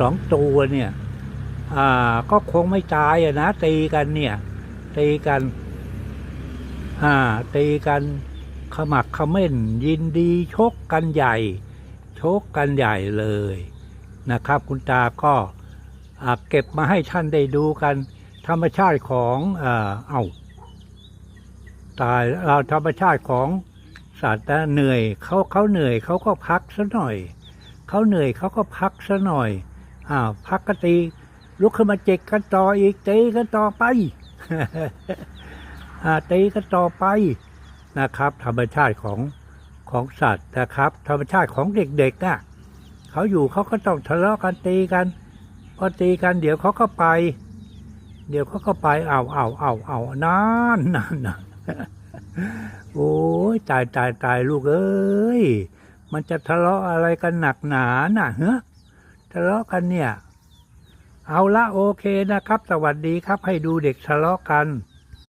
สองตัวเนี่ย อ่า ก็คงไม่ตายอะนะตีกันเนี่ย ตีกัน อ่า ตีกันขมักขม้นยินดีชกกันใหญ่ ชกกันใหญ่เลยนะครับ คุณตาก็าเก็บมาให้ท่านได้ดูกัน ธรรมชาติของเอ่อเอาตายเราธรรมชาติของสัตว์เหนื่อยเขาเขาเหนื่อยเขาก็พักซะหน่อย เขาเหนื่อยเขาก็พักซะหน่อย อ้าวพักก็ตี ลุกขึ้นมาเจ็กกันต่ออีกตีกันต่อไปอ่าตีกันต่อไปนะครับ ธรรมชาติของของสัตว์นะครับ ธรรมชาติของเด็กๆน่ะเขาอยู่เขาก็ต้องทะเลาะกันตีกัน พอตีกันเดี๋ยวเขาก็ไป เดี๋ยวเขาก็ไปเอาเอาเอาเอานานนานนานโอ้ยตายตายตายลูกเอ้ยมันจะทะเลาะอะไรกันหนักหนาน่ะเฮ้ ทะเลาะกันเนี่ย เอาละโอเคนะครับ สวัสดีครับให้ดูเด็กทะเลาะกัน